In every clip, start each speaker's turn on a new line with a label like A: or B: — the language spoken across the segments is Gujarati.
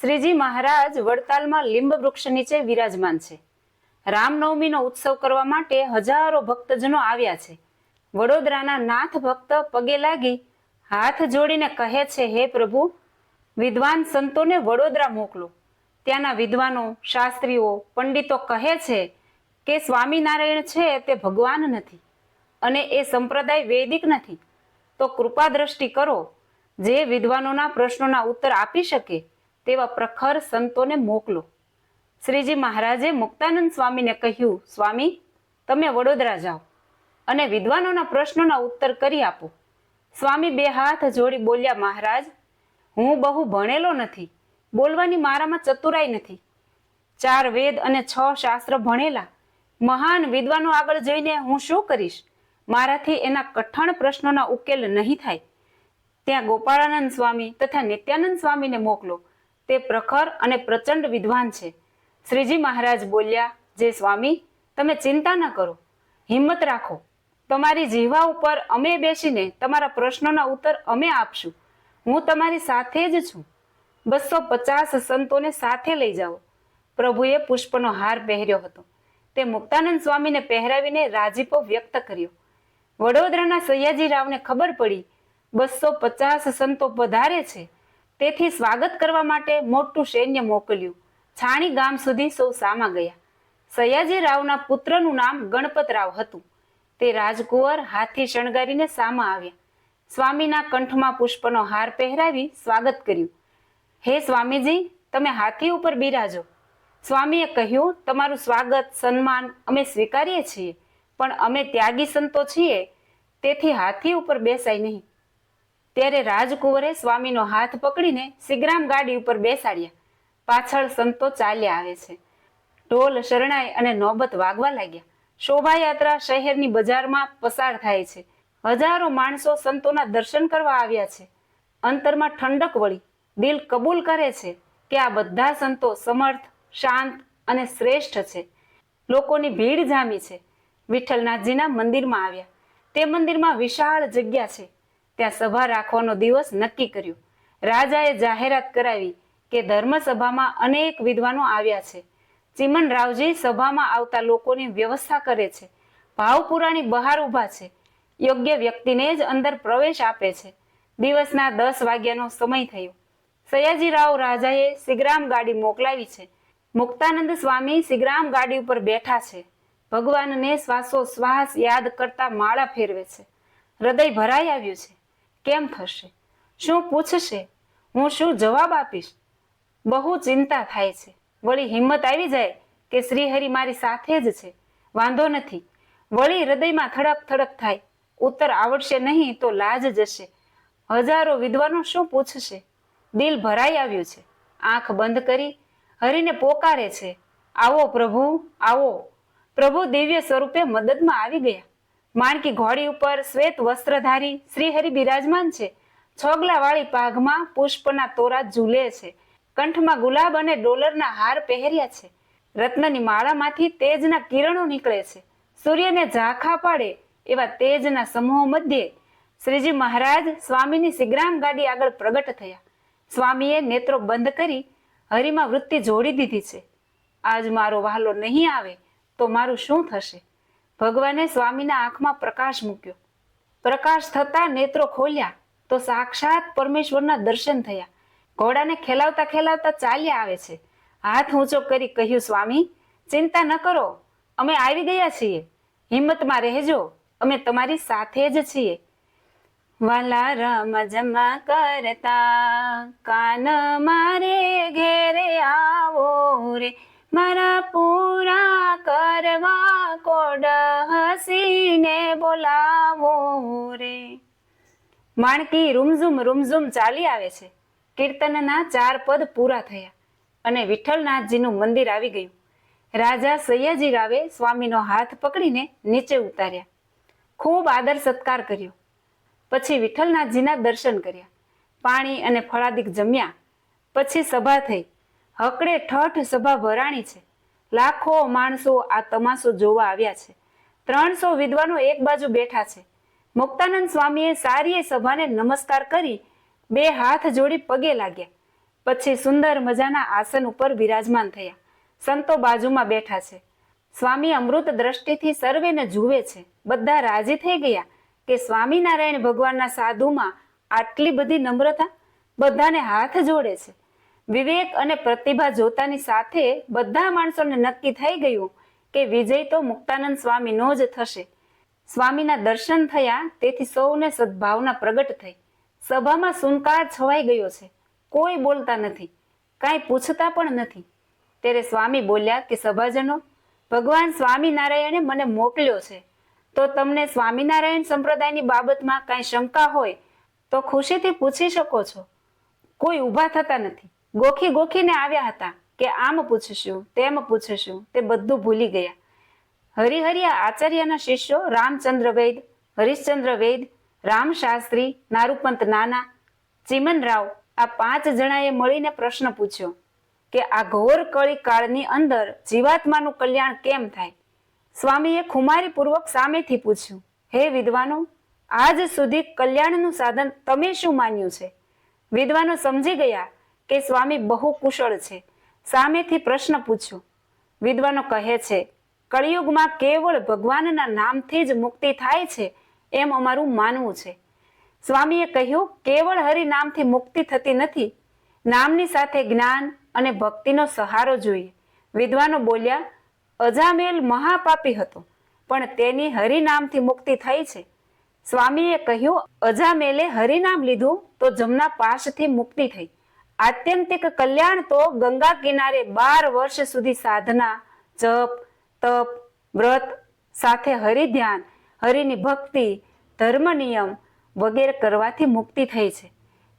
A: શ્રીજી મહારાજ વડતાલમાં લીંબ વૃક્ષ નીચે વિરાજમાન છે. રામનવમીનો ઉત્સવ કરવા માટે હજારો ભક્તજનો આવ્યા છે. વડોદરાના નાથ ભક્ત પગે લાગી હાથ જોડીને કહે છે, હે પ્રભુ, વિદ્વાન સંતોને વડોદરા મોકલો. ત્યાંના વિદ્વાનો, શાસ્ત્રીઓ, પંડિતો કહે છે કે સ્વામિનારાયણ છે તે ભગવાન નથી અને એ સંપ્રદાય વૈદિક નથી. તો કૃપા દ્રષ્ટિ કરો. જે વિદ્વાનોના પ્રશ્નોના ઉત્તર આપી શકે તેવા પ્રખર સંતોને મોકલો. શ્રીજી મહારાજે મુક્તાનંદ સ્વામીને કહ્યું, સ્વામી, તમે વડોદરા જાઓ અને વિદ્વાનોના પ્રશ્નોના ઉત્તર કરી આપો. સ્વામી બે હાથ જોડી બોલ્યા, મહારાજ, હું બહુ ભણેલો નથી, બોલવાની મારામાં ચતુરાઈ નથી. ચાર વેદ અને છ શાસ્ત્ર ભણેલા, મહાન વિદ્વાનો આગળ જઈને હું શું કરીશ? મારાથી એના કઠણ પ્રશ્નોના ઉકેલ નહીં થાય. ત્યાં ગોપાળાનંદ સ્વામી તથા નિત્યાનંદ સ્વામીને મોકલો. તે પ્રખર અને પ્રચંડ વિદ્વાન છે. શ્રીજી મહારાજ બોલ્યા, જે સ્વામી, તમે ચિંતા ન કરો. હિંમત રાખો. તમારી જીવા ઉપર અમે બેસીને તમારા પ્રશ્નોના ઉત્તર અમે આપશું. હું તમારી સાથે જ છું. બસો પચાસ સંતોને સાથે લઈ જાઓ. પ્રભુએ પુષ્પનો હાર પહેર્યો હતો. તે મુક્તાનંદ સ્વામીને પહેરાવીને રાજીપો વ્યક્ત કર્યો. વડોદરાના સયાજી રાવને ખબર પડી, બસો પચાસ સંતો પધારે છે. તેથી સ્વાગત કરવા માટે મોટું સૈન્ય મોકલ્યું. છાણી ગામ સુધી સૌ સામા ગયા. સયાજી રાવના પુત્રનું નામ ગણપત રાવ હતું. તે રાજકુંવર હાથી શણગારીને સામા આવ્યા. સ્વામીના કંઠમાં પુષ્પનો હાર પહેરાવી સ્વાગત કર્યું. હે સ્વામીજી, તમે હાથી ઉપર બિરાજો. સ્વામીએ કહ્યું, તમારું સ્વાગત, સન્માન અમે સ્વીકારીએ છીએ, પણ અમે ત્યાગી સંતો છીએ, તેથી હાથી ઉપર બેસાય નહીં. ત્યારે રાજકુંવરે સ્વામીનો હાથ પકડીને સિગ્રામ ગાડી ઉપર બેસાડ્યા. પાછળ સંતો ચાલ્યા આવે છે. ઢોલ, શરણાઈ અને નોબત વાગવા લાગ્યા. શોભાયાત્રા શહેરની બજારમાં પસાર થાય છે. હજારો માણસો સંતોના દર્શન કરવા આવ્યા છે. અંતરમાં ઠંડક વળી. દિલ કબૂલ કરે છે કે આ બધા સંતો સમર્થ, શાંત અને શ્રેષ્ઠ છે. લોકોની ભીડ જામી છે. વિઠ્ઠલનાથજીના મંદિરમાં આવ્યા. તે મંદિરમાં વિશાળ જગ્યા છે. ત્યાં સભા રાખવાનો દિવસ નક્કી કર્યો. રાજાએ જાહેરાત કરાવી કે ધર્મસભામાં અનેક વિદ્વાનો આવ્યા છે. ચિમન રાવજી સભામાં આવતા લોકોની વ્યવસ્થા કરે છે. ભાવપુરાની બહાર ઊભા છે. યોગ્ય વ્યક્તિને જ અંદર પ્રવેશ આપે છે. દિવસના દસ વાગ્યાનો સમય થયો. સયાજીરાવ રાજાએ સિગ્રામ ગાડી મોકલાવી છે. મુક્તાનંદ સ્વામી સિગ્રામ ગાડી ઉપર બેઠા છે. ભગવાનને શ્વાસો શ્વાસ યાદ કરતા માળા ફેરવે છે. હૃદય ભરાઈ આવ્યું છે. કેમ થશે? શું પૂછશે? હું શું જવાબ આપીશ? બહુ ચિંતા થાય છે. વળી હિંમત આવી જાય કે શ્રીહરિ મારી સાથે જ છે. વાંધો નથી. વળી હૃદયમાં થડક થડક થાય. ઉત્તર આવડશે નહીં તો લાજ જશે. હજારો વિદ્વાનો શું પૂછશે? દિલ ભરાઈ આવ્યું છે. આંખ બંધ કરી હરિને પોકારે છે. આવો પ્રભુ આવો. પ્રભુ દિવ્ય સ્વરૂપે મદદમાં આવી ગયા. માણકી ઘોડી ઉપર શ્વેત વસ્ત્રધારી શ્રીહરિ બિરાજમાન છે. છોગલાવાળી પાઘમાં પુષ્પના તોરા ઝૂલે છે. કંઠમાં ગુલાબ અને ડોલરના હાર પહેર્યા છે. રત્નની માળામાંથી તેજના કિરણો નીકળે છે. સૂર્યને ઝાંખા પાડે એવા તેજના સમૂહ મધ્યે શ્રીજી મહારાજ સ્વામીની સિગ્રામ ગાડી આગળ પ્રગટ થયા. સ્વામીએ નેત્રો બંધ કરી હરિમાં વૃત્તિ જોડી દીધી છે. આજ મારો વહાલો નહીં આવે તો મારું શું થશે? ભગવાને સ્વામીના આંખમાં પ્રકાશ મૂક્યો. પ્રકાશ થતા નેત્રો ખોલ્યા તો સાક્ષાત પરમેશ્વરના દર્શન થયા. ઘોડાને ખેલાવતા ખેલાવતા ચાલ્યા આવે છે. હાથ ઊંચો કરી કહ્યું, સ્વામી, ચિંતા ન કરો, અમે આવી ગયા છીએ. હિંમતમાં રહેજો, અમે તમારી સાથે જ છીએ. વાલા રમ જમા કરતા કાન મારે ઘેરે આવો રે, મારા પૂરા કરવા હસીને બોલાવો રે. માણકી રૂમઝુમ રૂમઝુમ ચાલી આવે છે. કીર્તનના ચાર પદ પૂરા થયા અને વિઠ્ઠલનાથજીનું મંદિર આવી ગયું. રાજા સૈયાજી રાવે સ્વામીનો હાથ પકડીને નીચે ઉતાર્યા. ખૂબ આદર સત્કાર કર્યો. પછી વિઠ્ઠલનાથજીના દર્શન કર્યા. પાણી અને ફળાદિક જમ્યા. પછી સભા થઈ. હકડે ઠઠ સભા ભરાણી છે. લાખો માણસો આ તમાશો જોવા આવ્યા છે. ત્રણસો વિદ્વાનો એક બાજુ બેઠા છે. મુક્તાનંદ સ્વામીએ સારી એ સભાને નમસ્કાર કરી બે હાથ જોડી પગે લાગ્યા. પછી સુંદર મજાના આસન ઉપર બિરાજમાન થયા. સંતો બાજુમાં બેઠા છે. સ્વામી અમૃત દ્રષ્ટિથી સર્વેને જુએ છે. બધા રાજી થઈ ગયા કે સ્વામિનારાયણ ભગવાનના સાધુમાં આટલી બધી નમ્રતા? બધાને હાથ જોડે છે. વિવેક અને પ્રતિભા જોતાની સાથે બધા માણસોને નક્કી થઈ ગયું કે વિજય તો મુક્તાનંદ સ્વામીનો જ થશે. સ્વામીના દર્શન થયા, તેથી સૌને સદભાવના પ્રગટ થઈ. સભામાં સુનકાર છવાઈ ગયો છે. કોઈ બોલતા નથી. કાંઈ પૂછતા પણ નથી. ત્યારે સ્વામી બોલ્યા કે સભાજનો, ભગવાન સ્વામિનારાયણે મને મોકલ્યો છે. તો તમને સ્વામિનારાયણ સંપ્રદાયની બાબતમાં કાંઈ શંકા હોય, તો ખુશીથી પૂછી શકો છો. કોઈ ઊભા થતા નથી. ગોખી ગોખીને આવ્યા હતા કે આમ પૂછશું, તેમ પૂછશું, તે બધું ભૂલી ગયા. હરિહરિયા આચાર્યના શિષ્યો રામચંદ્ર વૈદ, હરિશ્ચંદ્ર વૈદ રામ શાસ્ત્રી નારુપંત નાના ચિમનરાવ આ પાંચ જણાએ મળીને પ્રશ્ન પૂછ્યો કે આ ઘોર કળી કાળની અંદર જીવાત્માનું કલ્યાણ કેમ થાય? સ્વામીએ ખુમારીપૂર્વક સામેથી પૂછ્યું, હે વિદ્વાનો, આજ સુધી કલ્યાણનું સાધન તમે શું માન્યું છે? વિદ્વાનો સમજી ગયા કે સ્વામી બહુ કુશળ છે. સામેથી પ્રશ્ન પૂછ્યો વિદ્વાનો કહે છે, કળિયુગમાં કેવળ ભગવાનના નામથી જ મુક્તિ થાય છે એમ અમારું માનવું છે. સ્વામીએ કહ્યું, કેવળ હરિ નામથી મુક્તિ થતી નથી. નામની સાથે જ્ઞાન અને ભક્તિનો સહારો જોઈએ. વિદ્વાનો બોલ્યા, અજામેલ મહાપાપી હતો, પણ તેની હરિનામથી મુક્તિ થઈ છે. સ્વામીએ કહ્યું, અજામેલે હરિનામ લીધું તો જમના પાશથી મુક્તિ થઈ. આત્યંતિક કલ્યાણ તો ગંગા કિનારે બાર વર્ષ સુધી સાધના, જપ, તપ, વ્રત, સાથે હરિ ધ્યાન હરિની ભક્તિ, ધર્મ નિયમ વગેરે કરવાથી મુક્તિ થઈ છે.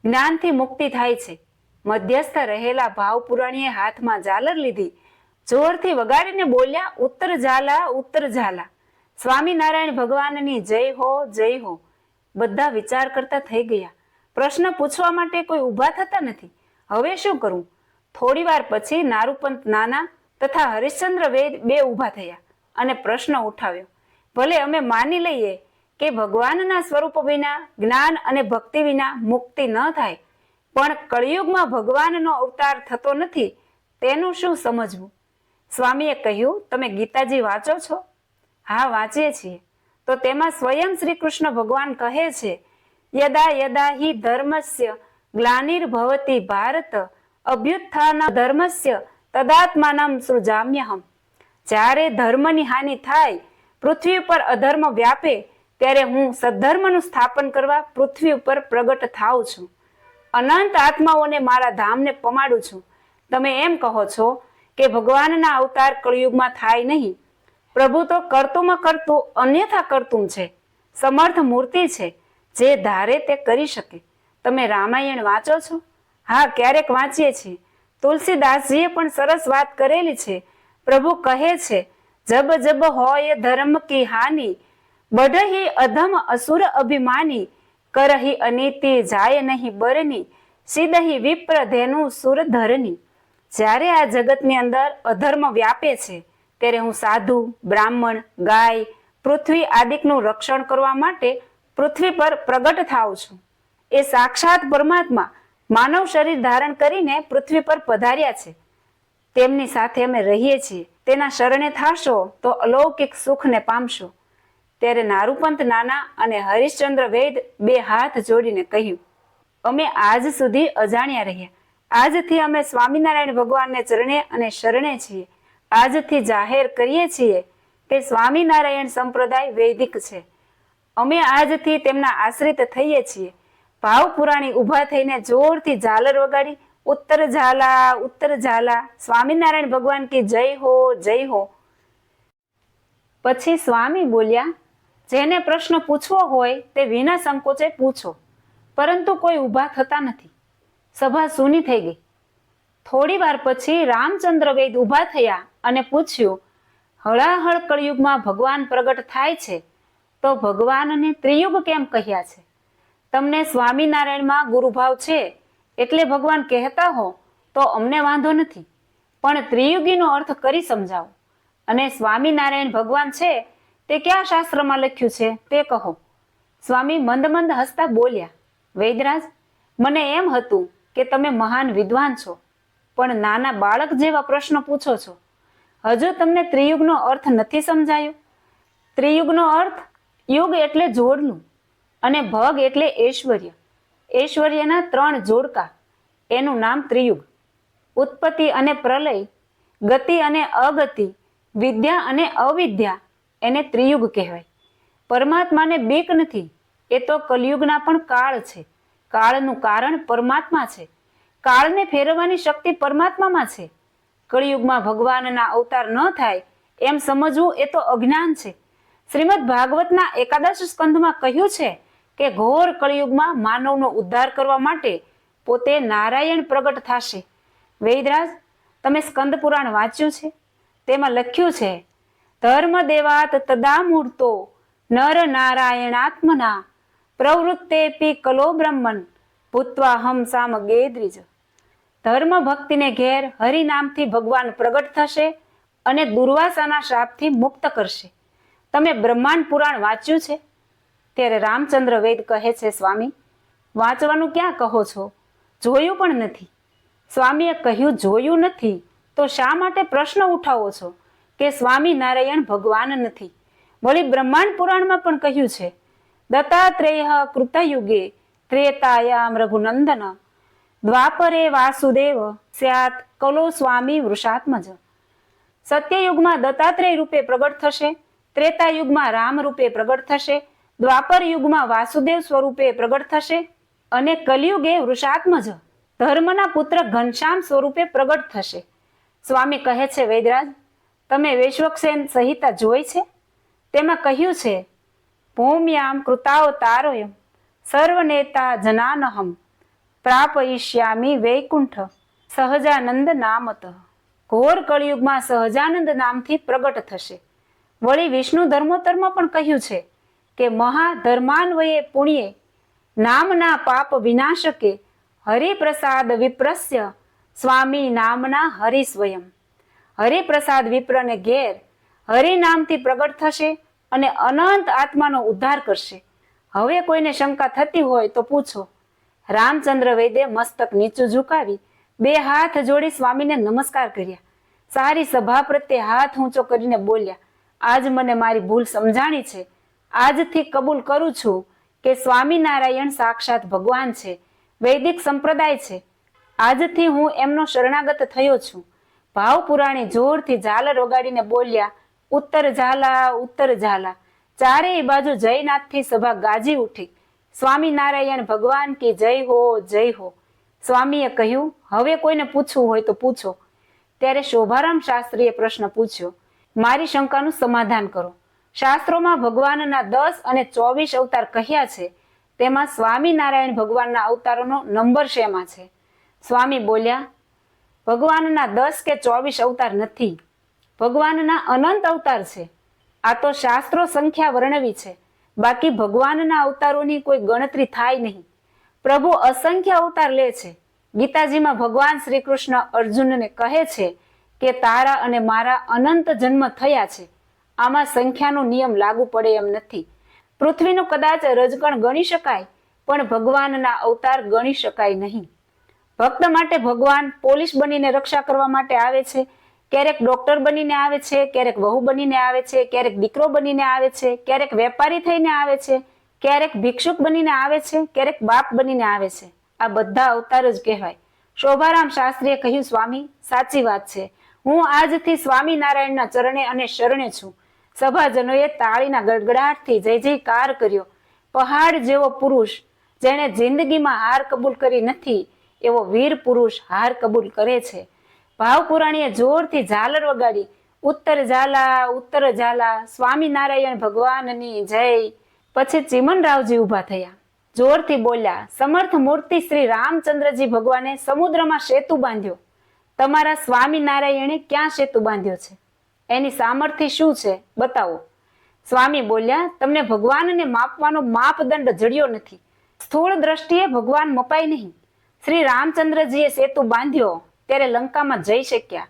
A: જ્ઞાનથી મુક્તિ થાય છે. મધ્યસ્થ રહેલા ભાવપુરાણીએ હાથમાં ઝાલર લીધી. જોરથી વગાડીને બોલ્યા, ઉત્તર ઝાલા ઉત્તર ઝાલા. સ્વામિનારાયણ ભગવાનની જય હો જય હો. બધા વિચાર કરતા થઈ ગયા. પ્રશ્ન પૂછવા માટે કોઈ ઊભા થતા નથી. હવે શું કરું? થોડી વાર પછી નારુપંત નાના તથા હરિશ્ચંદ્ર વેદ બે ઊભા થયા અને પ્રશ્ન ઉઠાવ્યો. ભલે અમે માની લઈએ કે ભગવાનના સ્વરૂપ વિના, જ્ઞાન અને ભક્તિ વિના મુક્તિ ન થાય, પણ કળિયુગમાં ભગવાનનો અવતાર થતો નથી, તેનું શું સમજવું? સ્વામીએ કહ્યું, તમે ગીતાજી વાંચો છો? હા, વાંચીએ છીએ. તો તેમાં સ્વયં શ્રી કૃષ્ણ ભગવાન કહે છે, યદા યદા હિ ધર્મસ્ય ગ્લાનિર્ભવતી ભારત અભ્યુત્થાન ધર્મસ્ય તદાત્માનમ સૃજામ્યહમ જ્યારે ધર્મની હાનિ થાય, પૃથ્વી ઉપર અધર્મ વ્યાપે, ત્યારે હું સદ્ધર્મનું સ્થાપન કરવા પૃથ્વી ઉપર પ્રગટ થાઉં છું. અનંત આત્માઓને મારા ધામને પમાડું છું. તમે એમ કહો છો કે ભગવાનના અવતાર કળિયુગમાં થાય નહીં. પ્રભુ તો કરતુંમાં કરતું અન્યથા કરતું છે. સમર્થ મૂર્તિ છે, જે ધારે તે કરી શકે. તમે રામાયણ વાંચો છો? હા, ક્યારેક વાંચીએ છીએ. તુલસીદાસજીએ પણ સરસ વાત કરેલી છે. પ્રભુ કહે છે, જબ જબ હોય ધર્મ કી હાનિ, બઢહી અધમ અસુર અભિમાની, કરહી અનીતિ જાય નહીં બરની સિદહી વિપ્ર ધેનુ સુર ધરની જ્યારે આ જગતની અંદર અધર્મ વ્યાપે છે, ત્યારે હું સાધુ, બ્રાહ્મણ, ગાય, પૃથ્વી આદિકનું રક્ષણ કરવા માટે પૃથ્વી પર પ્રગટ થાઉં છું. એ સાક્ષાત પરમાત્મા માનવ શરીર ધારણ કરીને પૃથ્વી પર પધાર્યા છે. તેમની સાથે અમે રહીએ છીએ. તેના શરણે થાશો તો અલૌકિક સુખને પામશો. ત્યારે નારુપંત નાના અને હરિશ્ચંદ્ર વૈદ બે હાથ જોડીને કહ્યું, અમે આજ સુધી અજાણ્યા રહ્યા. આજથી અમે સ્વામિનારાયણ ભગવાનને ચરણે અને શરણે છીએ. આજથી જાહેર કરીએ છીએ કે સ્વામિનારાયણ સંપ્રદાય વૈદિક છે. અમે આજથી તેમના આશ્રિત થઈએ છીએ. ભાવ પુરાણી ઊભા થઈને જોરથી ઝાલર વગાડી, ઉત્તર ઝાલા ઉત્તર ઝાલા, સ્વામિનારાયણ ભગવાન કી જય હો જય હો. પછી સ્વામી બોલ્યા, જેને પ્રશ્ન પૂછવો હોય તે વિના સંકોચે પૂછો, પરંતુ કોઈ ઊભા થતા નથી. સભા સૂની થઈ ગઈ. થોડી વાર પછી રામચંદ્ર વૈદ ઊભા થયા અને પૂછ્યું, હળાહળ કળિયુગમાં ભગવાન પ્રગટ થાય છે? તો ભગવાનને ત્રિયુગ કેમ કહ્યા છે? તમને સ્વામિનારાયણમાં ગુરુભાવ છે એટલે ભગવાન કહેતા હો, તો અમને વાંધો નથી. પણ ત્રિયુગીનો અર્થ કરી સમજાવો. અને સ્વામિનારાયણ ભગવાન છે, તે કયા શાસ્ત્રમાં લખ્યું છે તે કહો. સ્વામી મંદ મંદ હસતા બોલ્યા, વૈદરાજ, મને એમ હતું કે તમે મહાન વિદ્વાન છો, પણ નાના બાળક જેવા પ્રશ્નો પૂછો છો. હજુ તમને ત્રિયુગનો અર્થ નથી સમજાયો? ત્રિયુગનો અર્થ યુગ એટલે જોડનું અને ભગ એટલે ઐશ્વર્ય. ઐશ્વર્યના ત્રણ જોડકા. એનું નામ ત્રિયુગ. ઉત્પત્તિ અને પ્રલય, ગતિ અને અગતિ, વિદ્યા અને અવિદ્યા એને ત્રિયુગ કહેવાય. પરમાત્માને બીક નથી, એ તો કલયુગના પણ કાળ છે. કાળનું કારણ પરમાત્મા છે. કાળને ફેરવવાની શક્તિ પરમાત્મામાં છે. કળિયુગમાં ભગવાનના અવતાર ન થાય એમ સમજવું એ તો અજ્ઞાન છે. શ્રીમદ ભાગવતના એકાદશ સ્કંધમાં કહ્યું છે કે ઘોર કળિયુગમાં માનવનો ઉદ્ધાર કરવા માટે પોતે નારાયણ પ્રગટ થશે. વેદરાજ, તમે સ્કંદ પુરાણ વાંચ્યું છે? તેમાં લખ્યું છે, ધર્મ દેવાત તદા મૂર્તો, નર નારાયણાત્મના, પ્રવૃત્તેપી કલો બ્રહ્મન, ભૂતવા હમ સામ ગેદ્રિજ. ધર્મ ભક્તિને ઘેર હરિનામથી ભગવાન પ્રગટ થશે અને દુર્વાસાના શ્રાપથી મુક્ત કરશે. તમે બ્રહ્માંડ પુરાણ વાંચ્યું છે? ત્યારે રામચંદ્ર વેદ કહે છે, સ્વામી, વાંચવાનું ક્યાં કહો છો? જોયું પણ નથી. સ્વામીએ કહ્યું, જોયું નથી? તો શા માટે પ્રશ્ન ઉઠાવો છો? કે સ્વામી નારાયણ ભગવાન નથી. વળી બ્રહ્માંડ પુરાણમાં પણ કહ્યું છે, દત્તાત્રેય કૃતયુગે ત્રેતાયામ રઘુનંદન, દ્વાપરે વાસુદેવ સ્યાત કલો સ્વામી વૃષાત્મજ. સત્યયુગમાં દત્તાત્રેય રૂપે પ્રગટ થશે, ત્રેતાયુગમાં રામ રૂપે પ્રગટ થશે દ્વાપર યુગમાં વાસુદેવ સ્વરૂપે પ્રગટ થશે અને કલિયુગે વૃષાત્મજ ધર્મના પુત્ર ઘનશ્યામ સ્વરૂપે પ્રગટ થશે. સ્વામી કહે છે, વૈદરાજ, તમે વૈશ્વક્ષેન સંહિતા જોઈ છે? તેમાં કહ્યું છે, ભૂમ્યામ કૃતાવતારોયમ, સર્વનેતા જનાનહમ, પ્રાપયિષ્યામી વૈકુંઠ, સહજાનંદ નામત. ઘોર કળિયુગમાં સહજાનંદ નામથી પ્રગટ થશે. વળી વિષ્ણુ ધર્મોત્તરમાં પણ કહ્યું છે કે મહાધર્માન્વયે પુણ્યે નામના પાપ વિનાશકે હરિપ્રસાદ વિપ્રસ્ય સ્વામી નામના હરિ સ્વયં. હરિપ્રસાદ વિપ્રને ઘેર હરિનામથી પ્રગટ થશે અને અનંત આત્માનો ઉદ્ધાર કરશે. હવે કોઈને શંકા થતી હોય તો પૂછો. રામચંદ્ર વૈદ્ય મસ્તક નીચું ઝુકાવી બે હાથ જોડી સ્વામીને નમસ્કાર કર્યા. સારી સભા પ્રત્યે હાથ ઊંચો કરીને બોલ્યા, આજ મને મારી ભૂલ સમજાણી છે. આજથી કબૂલ કરું છું કે સ્વામિનારાયણ સાક્ષાત ભગવાન છે, વૈદિક સંપ્રદાય છે. આજથી હું એમનો શરણાગત થયો છું. ભાવ પુરાણી જોરથી ઝાલર વગાડીને બોલ્યા, ઉત્તર ઝાલા ઉત્તર ઝાલા. ચારેય બાજુ જયનાથથી સભા ગાજી ઉઠી. સ્વામિનારાયણ ભગવાન કે જય હો જય હો. સ્વામીએ કહ્યું, હવે કોઈને પૂછવું હોય તો પૂછો. ત્યારે શોભારામ શાસ્ત્રીએ પ્રશ્ન પૂછ્યો, મારી શંકાનું સમાધાન કરો. શાસ્ત્રોમાં ભગવાનના દસ અને ચોવીસ અવતાર કહ્યા છે. તેમાં સ્વામિનારાયણ ભગવાનના અવતારોનો નંબર શેમાં છે? સ્વામી બોલ્યા, ભગવાનના દસ કે ચોવીસ અવતાર નથી. ભગવાનના અનંત અવતાર છે. આ તો શાસ્ત્રો સંખ્યા વર્ણવી છે. બાકી ભગવાનના અવતારોની કોઈ ગણતરી થાય નહીં. પ્રભુ અસંખ્ય અવતાર લે છે. ગીતાજીમાં ભગવાન શ્રી કૃષ્ણ અર્જુનને કહે છે કે તારા અને મારા અનંત જન્મ થયા છે. આમાં સંખ્યાનો નિયમ લાગુ પડે એમ નથી. પૃથ્વીનું કદાચ રજગણ ગણી શકાય, પણ ભગવાનના અવતાર ગણી શકાય નહીં. ભક્ત માટે ભગવાન પોલીસ બનીને રક્ષા કરવા માટે આવે છે, ક્યારેક ડોક્ટર બનીને આવે છે, ક્યારેક વહુ બનીને આવે છે, ક્યારેક દીકરો બનીને આવે છે, ક્યારેક વેપારી થઈને આવે છે, ક્યારેક ભિક્ષુક બનીને આવે છે, ક્યારેક બાપ બનીને આવે છે. આ બધા અવતાર જ કહેવાય. શોભારામ શાસ્ત્રીએ કહ્યું, સ્વામી, સાચી વાત છે. હું આજથી સ્વામિનારાયણના ચરણે અને શરણે છું. સભાજનોએ તાળીના ગડગડાટથી જય જયકાર કર્યો. પહાડ જેવો પુરુષ જેણે જિંદગીમાં હાર કબૂલ કરી નથી, એવો વીર પુરુષ હાર કબૂલ કરે છે. ભાવ પુરાણીએ જોરથી ઝાલર વગાડી, ઉત્તર ઝાલા ઉત્તર ઝાલા, સ્વામિનારાયણ ભગવાનની જય. પછી ચિમનરાવજી ઊભા થયા. જોરથી બોલ્યા, સમર્થ મૂર્તિ શ્રી રામચંદ્રજી ભગવાને સમુદ્રમાં સેતુ બાંધ્યો. તમારા સ્વામિનારાયણે ક્યાં સેતુ બાંધ્યો છે? એની સામર્થ્ય શું છે? બતાવો. સ્વામી બોલ્યા, તમને ભગવાનને માપવાનો માપદંડ જડ્યો નથી. સ્થૂળ દ્રષ્ટિએ ભગવાન મપાય નહીં. શ્રી રામચંદ્રજીએ સેતુ બાંધ્યો, ત્યારે લંકામાં જઈ શક્યા.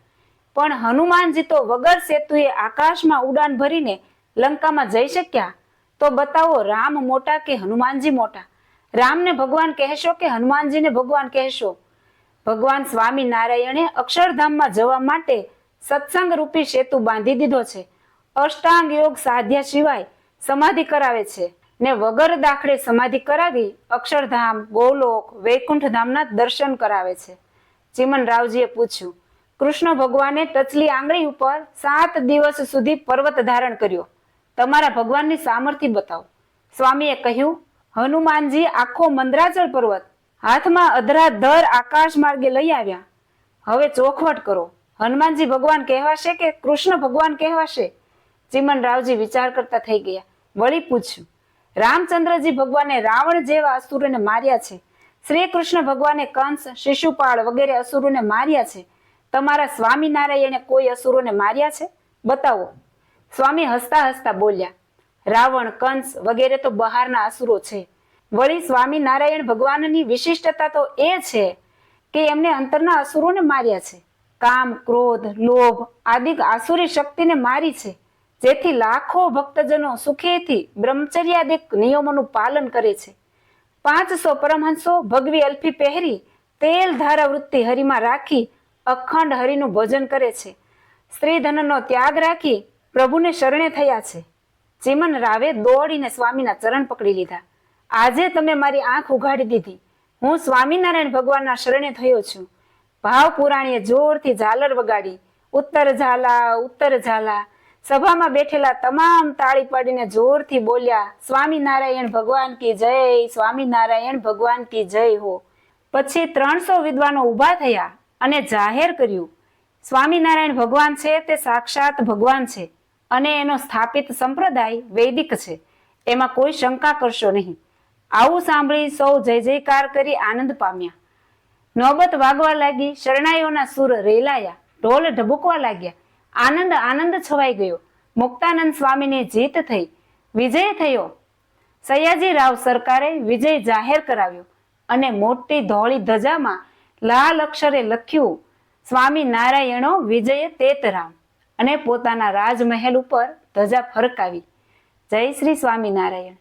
A: પણ હનુમાનજી તો વગર સેતુએ આકાશમાં ઉડાન ભરીને લંકામાં જઈ શક્યા. તો બતાવો, રામ મોટા કે હનુમાનજી મોટા? રામને ભગવાન કહેશો કે હનુમાનજીને ભગવાન કહેશો? ભગવાન સ્વામિનારાયણે અક્ષરધામમાં જવા માટે સત્સંગ રૂપી સેતુ બાંધી દીધો છે. અષ્ટાંગ યોગ સાધ્યા સિવાય સમાધિ કરાવે છે. ને વગર દાખલે સમાધિ કરાવી અક્ષરધામ, ગોલોક વૈકુંઠ ધામના દર્શન કરાવે છે. ચિમન રાવજીએ પૂછ્યું, કૃષ્ણ ભગવાને ટચલી આંગળી ઉપર સાત દિવસ સુધી પર્વત ધારણ કર્યો. તમારા ભગવાનની સામર્થ્ય બતાવો. સ્વામીએ કહ્યું, હનુમાનજી આખો મંદરાચળ પર્વત હાથમાં અધરા ધર આકાશ માર્ગે લઈ આવ્યા. હવે ચોખવટ કરો. હનુમાનજી ભગવાન કહેવાશે કે કૃષ્ણ ભગવાન કહેવાશે? ચિમન રાવજી વિચાર કરતા થઈ ગયા. વળી પૂછ્યું, રામચંદ્રજી ભગવાને રાવણ જેવા અસુરોને માર્યા છે? શ્રી કૃષ્ણ ભગવાને કંસ, શિશુપાળ વગેરે અસુરોને માર્યા છે? તમારા સ્વામિનારાયણે કોઈ અસુરોને માર્યા છે? બતાવો. સ્વામી હસતા હસતા બોલ્યા, રાવણ, કંસ વગેરે તો બહારના અસુરો છે. વળી સ્વામિનારાયણ ભગવાનની વિશિષ્ટતા તો એ છે કે એમને અંતરના અસુરોને માર્યા છે. કામ, ક્રોધ, લોભ આદિ આસુરી શક્તિને મારી છે, જેથી લાખો ભક્તજનો સુખેથી બ્રહ્મચર્યાદિક નિયમોનું પાલન કરે છે. પાંચસો પરમહંસો ભગવી અલ્ફી પહેરી તેલ ધારા વૃત્તિ હરિમાં રાખી અખંડ હરિનું ભજન કરે છે. શ્રીધનનો ત્યાગ રાખી પ્રભુને શરણે થયા છે. ચિમન રાવે દોડીને સ્વામીના ચરણ પકડી લીધા. આજે તમે મારી આંખ ઉઘાડી દીધી. હું સ્વામિનારાયણ ભગવાનના શરણે થયો છું. ભાવ પુરાણીએ જોરથી ઝાલર વગાડી. ઉત્તર ઝાલા ઉત્તર ઝાલા. સભામાં બેઠેલા તમામ તાળી પાડીને જોરથી બોલ્યા, સ્વામિનારાયણ ભગવાન કી જય, સ્વામિનારાયણ ભગવાન કી જય હો. પછી ત્રણસો વિદ્વાનો ઊભા થયા અને જાહેર કર્યું, સ્વામિનારાયણ ભગવાન છે, તે સાક્ષાત ભગવાન છે અને એનો સ્થાપિત સંપ્રદાય વૈદિક છે. એમાં કોઈ શંકા કરશો નહીં. આવું સાંભળી સૌ જય જયકાર કરી આનંદ પામ્યા. નોબત વાગવા લાગી, શરણાઈઓના સુર રેલાયા, ઢોલ ઢબુકવા લાગ્યા. આનંદ આનંદ છવાઈ ગયો. મુક્તાનંદ સ્વામીની જીત થઈ. વિજય થયો. સયાજી રાવ સરકારે વિજય જાહેર કરાવ્યો અને મોટી ધોળી ધજામાં લાલ અક્ષરે લખ્યું, સ્વામી નારાયણો, વિજય તેતરામ. અને પોતાના રાજમહેલ ઉપર ધજા ફરકાવી. જય શ્રી સ્વામિનારાયણ